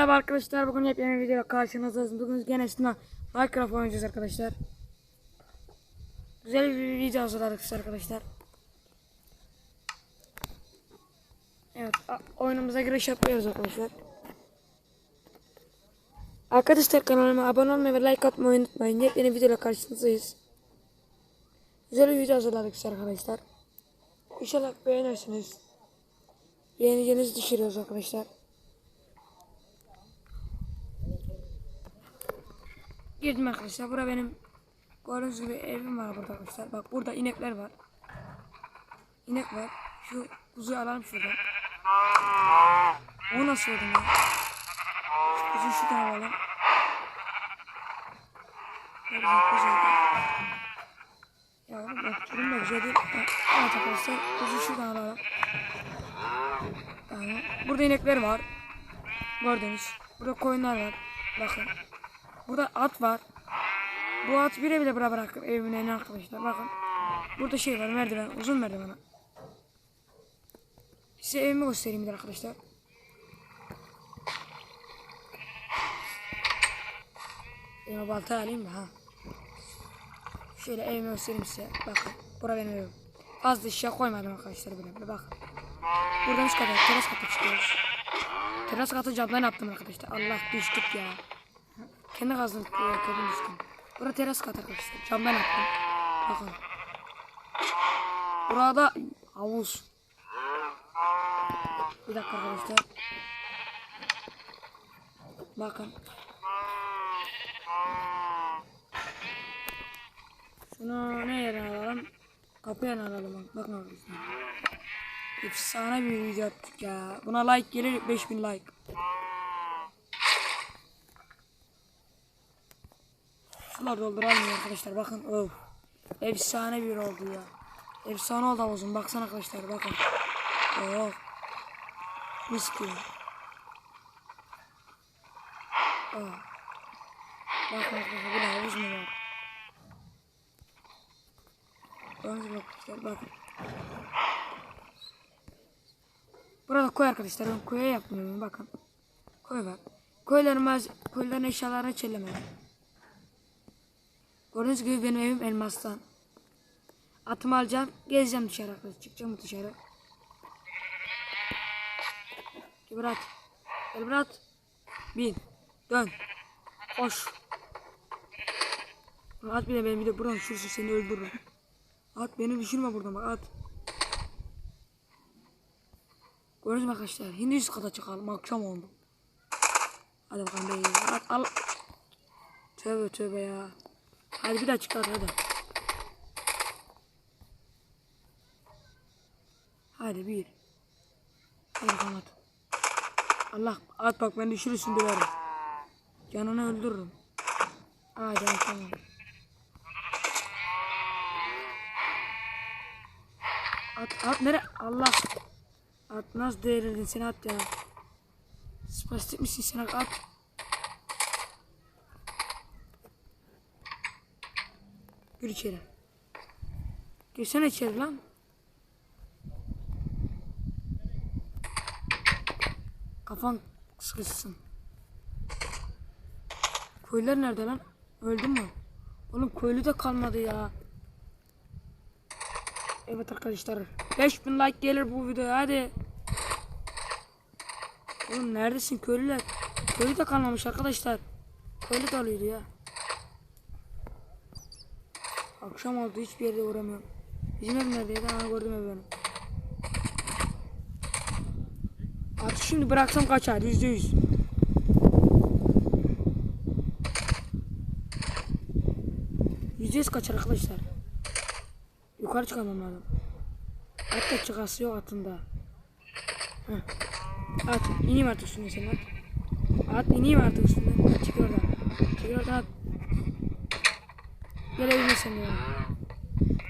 Merhaba arkadaşlar bugün yepyeni bir video karşınızdayız. Bugün gene üstüne Minecraft oynayacağız arkadaşlar. Güzel bir video hazırladık size arkadaşlar. Evet oyunumuza giriş yapıyoruz arkadaşlar. Arkadaşlar kanalıma abone olmayı ve like atmayı unutmayın. Yepyeni videoyla karşınızdayız. Güzel bir video hazırladık size arkadaşlar. İnşallah beğenirsiniz. Beğeneceğinizi düşünüyoruz arkadaşlar. Girdim arkadaşlar. Bura benim gördüğünüz gibi evim var burada arkadaşlar. Bak burada inekler var. İnek var. Şu kuzuyu alalım şuradan. O nasıl oldu ya? Şu kuzuyu şuradan alalım. Nerede kuzu? Ya bak durum da güzel değil. Evet arkadaşlar kuzuyu şuradan alalım. Tamam. Burada inekler var. Gördünüz. Burada koyunlar var. Bakın. Burada at var. Bu at bire bile bura bırakıp evimin önüne arkadaşlar. Bakın. Burada şey var merdiven. Uzun merdiven. Size evimi göstereyim bir arkadaşlar. Elime balta alayım mı? Ha. Şöyle evimi göstereyim size. Bakın. Bura benim evim. Az da eşya koymadım arkadaşlar. Bir bakın. Buradan üst kata, teras kata çıkıyoruz. Teras katı camdan yaptım arkadaşlar. Allah düştük ya. Kendi kazdım kadın düştüm. Burada teras kat arkadaşlar. Camdan yaptım. Bakın. Burada havuz. Bir dakika arkadaşlar. Bakın. Şunu ne yerine alalım? Kapıya alalım? Bakın arkadaşlar. Efsane bir video yaptık ya. Buna like gelir 5000 like. Sular dolduralım arkadaşlar bakın. Öf. Efsane bir oldu ya. Efsane oldu havuzum. Baksana arkadaşlar bakın. Oh. Mis gibi. Oh. Bakın arkadaşlar burada havuz mu var? Bakın arkadaşlar bakın. Burada koy arkadaşlar. Ben koya yapmıyorum. Bakın. Koy var. Koyların, koyların eşyalarını çellemeyin. Gördüğünüz gibi benim evim elmastan. Atımı alacağım. Gezeceğim dışarı arkadaşlar. Çıkacağım dışarı. Gel Berat. Gel. Bin. Dön. Koş. At bile beni bir de buradan düşürse seni öldürürüm. At beni düşürme buradan bak at. Gördünüz mü arkadaşlar? Hindi üst kata çıkalım. Akşam oldu. Hadi bakalım. At al. Tövbe tövbe ya. Hadi bir daha çıkar hadi. Hadi bir. Hadi bakalım at. Allah at bak ben düşürürsün döverim. Canını öldürürüm. Hadi tamam. At at nere? Allah. At nasıl değerlendin sen at ya. Spastik misin sen at. Gir içeri. Girsene içeri lan. Kafan sıkışsın. Köylüler nerede lan? Öldü mü? Oğlum köylü de kalmadı ya. Evet arkadaşlar. 5000 like gelir bu videoya hadi. Oğlum neredesin köylüler? Köylü de kalmamış arkadaşlar. Köylü doluydu ya. Akşam oldu hiçbir yerde uğramıyorum. Bizim ev neredeydi? Ana gördüm ev benim. Artık şimdi bıraksam kaçar yüzde yüz. Yüzde yüz kaçar arkadaşlar. Yukarı çıkamam lazım. At da çıkası yok atında. Heh. At ineyim artık üstüne sen at. At ineyim artık üstüne. Çık oradan. Çık oradan at. Gel evime sen de ya.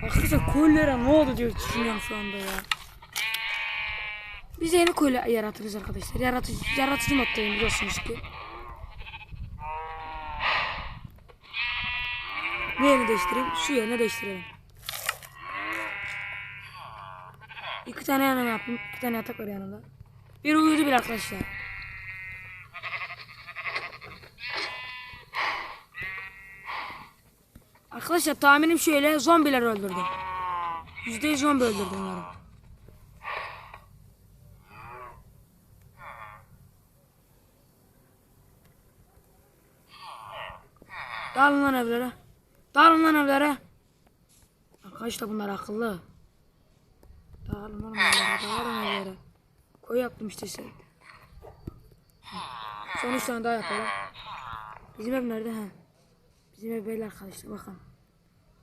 Arkadaşlar koylara ne oldu diye düşünüyorum şu anda ya. Biz yeni koyla yaratırız arkadaşlar. Yaratıcı, yaratıcı moddayım biliyorsunuz ki. Ne yerini değiştireyim? Şu yerini değiştirelim. İki tane yanıma yaptım. İki tane yatak var yanında. Bir uyudu bir arkadaşlar. Arkadaşlar tahminim şöyle zombiler öldürdüm. Yüzde yüz zombi öldürdüm umarım. Dağılın lan evlere. Dağılın lan evlere. Arkadaşlar bunlar akıllı. Dağılın lan evlere. Dağılın evlere. Koy yaptım işte size. Son üç tane daha yapalım. Bizim ev nerede ha? Bizim ev böyle arkadaşlar bakın.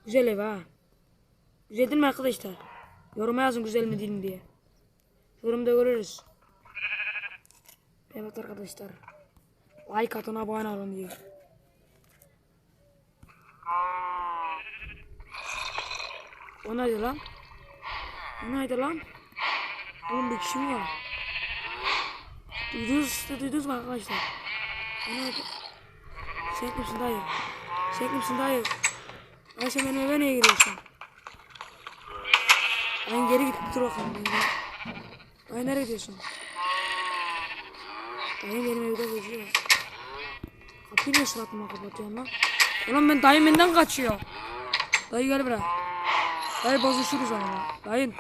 Güzel ev ha. Güzel değil mi arkadaşlar? Yoruma yazın güzel mi değil mi diye. Yorumda görürüz. Evet arkadaşlar. Like atın abone olun diye. O neydi lan? O neydi lan? Oğlum bir kişi mi var? Duydunuz işte duydunuz mu arkadaşlar? O neydi? Sen kimsin dayı? Sen kimsin dayı? Ay sen benim eve niye giriyorsun? Ben geri git dur bakalım. Ben. Ay nereye gidiyorsun? Dayı benim evde geziyor. Kapıyı niye suratıma kapatıyorsun lan? Ulan ben dayım benden kaçıyor. Dayı gel buraya. Dayı bozuşuruz ama. Dayın.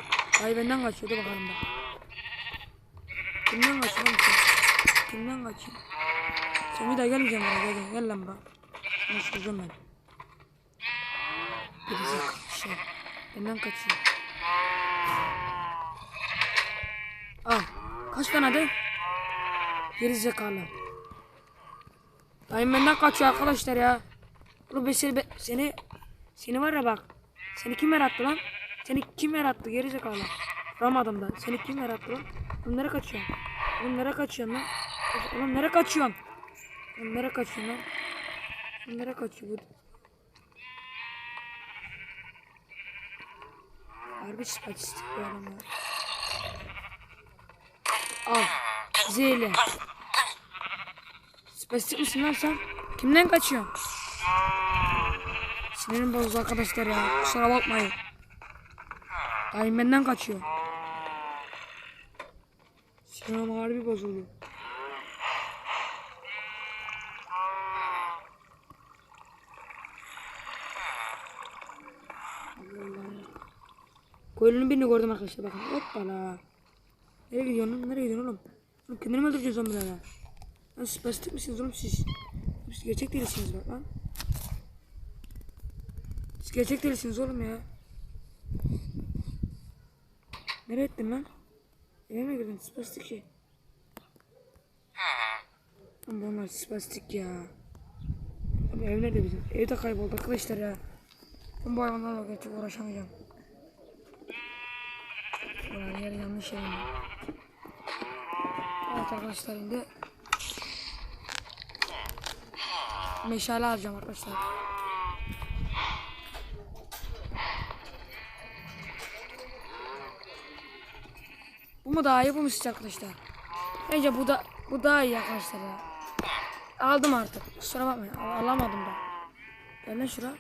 Dayı benden kaçıyor. Dur bakalım bak. Kimden kaçıyor lan sen? Kimden kaçıyor? Sen bir daha gelmeyeceğim buraya. Gel, gel lan bak. Konuşturacağım ben. Birisi şey. Benden kaçıyor. Al. Kaç tane de? Geri zekalı. Dayım benden kaçıyor arkadaşlar ya. Oğlum ben seni, seni, seni var ya bak. Seni kim yarattı lan? Seni kim yarattı geri zekalı? Ramadım da. Seni kim yarattı lan? Oğlum nereye kaçıyorsun? Oğlum nereye kaçıyorsun lan? Oğlum nereye kaçıyorsun? Oğlum nereye kaçıyorsun lan? Oğlum nereye kaçıyor Harbi spatistik bu adam ya. Al. Zehirli. Spastik misin lan sen? Kimden kaçıyorsun? Sinirim bozuldu arkadaşlar ya. Kusura bakmayın. Dayım benden kaçıyor. Sinirim harbi bozuldu. Koyunun birini gördüm arkadaşlar bakın. Hoppala. Nereye gidiyorsun? Nereye gidiyorsun oğlum? Oğlum kendini mi öldüreceksin zombilerle? Lan spastik misiniz oğlum siz? Siz gerçek değilsiniz bak lan. Siz gerçek değilsiniz oğlum ya. Nereye ettin lan? Eve mi girdin? Spastik şey. Ama bunlar spastik ya. Ama ev nerede bizim? Ev de kayboldu arkadaşlar ya. Ben bu hayvanlarla gerçek uğraşamayacağım. Ulan yer yanlış yer. Evet arkadaşlar şimdi meşale alacağım arkadaşlar. Bu mu daha iyi bu mu sizce arkadaşlar? Bence bu da bu daha iyi arkadaşlar ya. Aldım artık. Kusura bakmayın. Al- alamadım da. Gel lan şura.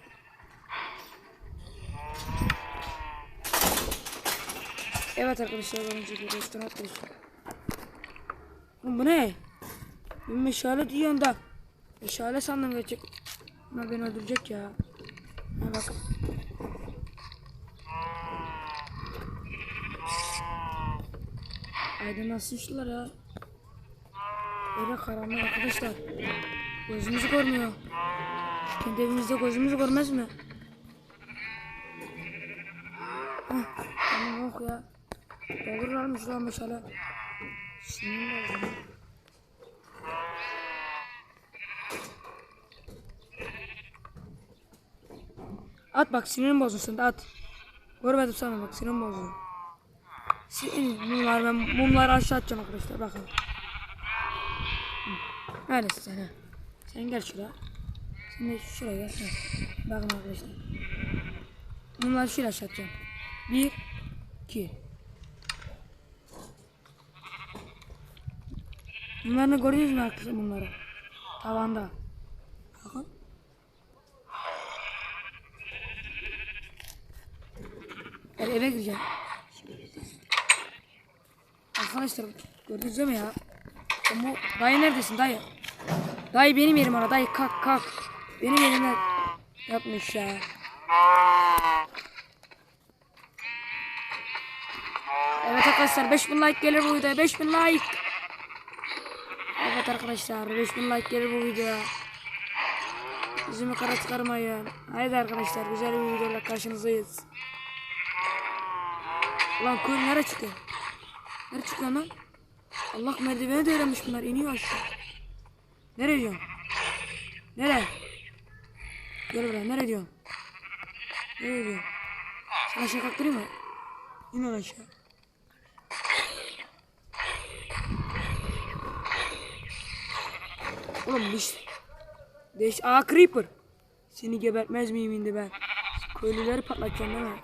Evet arkadaşlar önce bir restoran. Oğlum bu ne? Bir meşale diyorsun da. Meşale sandım gerçek. Ama beni öldürecek ya. Ha bak. Aydınlatsın şunlar ya. Böyle karanlık arkadaşlar. Gözümüzü görmüyor. Kendi evimizde gözümüzü görmez mi? Heh, tamam yok ya. Doldururlarmış lan meşale. Sinirim bozuldu. At bak sinirim bozulsun da at. Görmedim sana bak sinirim bozuldu. Sin mumlar ben mumları aşağı atacağım arkadaşlar bakın. Neredesin sen ha? Sen gel şuraya. Sen de şuraya gel. Bakın arkadaşlar. Mumları şuraya aşağı atacağım. Bir, iki. Bunları görüyoruz mu arkadaşlar bunları? Tavanda. Bakın. Ben eve gireceğim. Arkadaşlar gördünüz değil mi ya? Bu dayı neredesin dayı? Dayı benim yerim orada dayı kalk kalk. Benim yerime yapmış ya. Evet arkadaşlar 5000 like gelir bu videoya 5000 like. Evet arkadaşlar 5000 like gelir bu videoya. Yüzümü kara çıkarmayın. Haydi arkadaşlar güzel bir videoyla karşınızdayız. Ulan koyun nereye çıkıyor? Nereye çıkıyor lan? Allah merdiveni de öğrenmiş bunlar iniyor aşağı. Nereye diyorsun? Nereye? Gel buraya nereye diyorsun? Nereye diyorsun? Sana aşağı kalktırayım mı? İn lan aşağı. Oğlum bu iş... Değiş... Aa Creeper. Seni gebertmez miyim indi ben? Köylüleri patlatacağım değil mi?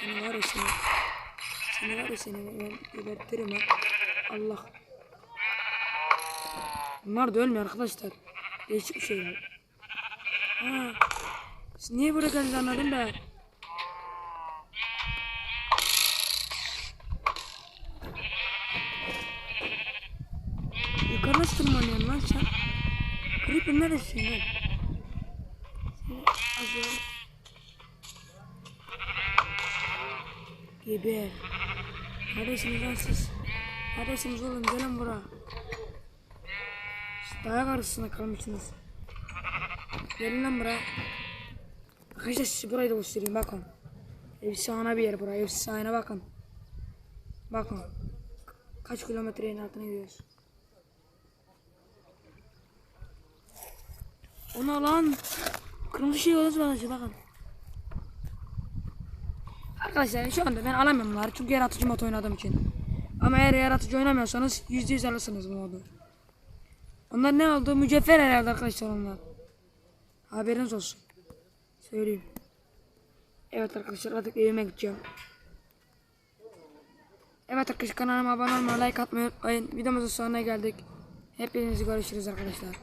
Seni var ya seni. Seni var ya seni ben gebertirim ha. Allah. Bunlar da ölmüyor arkadaşlar. Değişik bir şeyler. Ha. Siz niye buraya geldiniz anladım ben. Yukarı nasıl tırmanıyorsun lan sen? Creeper neredesin lan? Seni azıyorum. Geber. Neredesiniz lan siz? Neredesiniz oğlum? Gelin buraya. Siz dayak arasında kalmışsınız. Gelin lan buraya. Arkadaşlar size burayı da göstereyim bakın. Efsane bir yer burası. Efsane bakın. Bakın. Kaç kilometrenin altına gidiyoruz. Ona lan. Kırmızı şey yolunuz var bakın. Arkadaşlar şu anda ben alamıyorum bunları çünkü yaratıcı mod oynadığım için. Ama eğer yaratıcı oynamıyorsanız %100 alırsınız bu modu. Onlar ne oldu? Mücevher herhalde arkadaşlar onlar. Haberiniz olsun. Söyleyeyim. Evet arkadaşlar artık evime gideceğim. Evet arkadaşlar kanalıma abone olmayı, like atmayı unutmayın. Videomuzun sonuna geldik. Hepinizi görüşürüz arkadaşlar.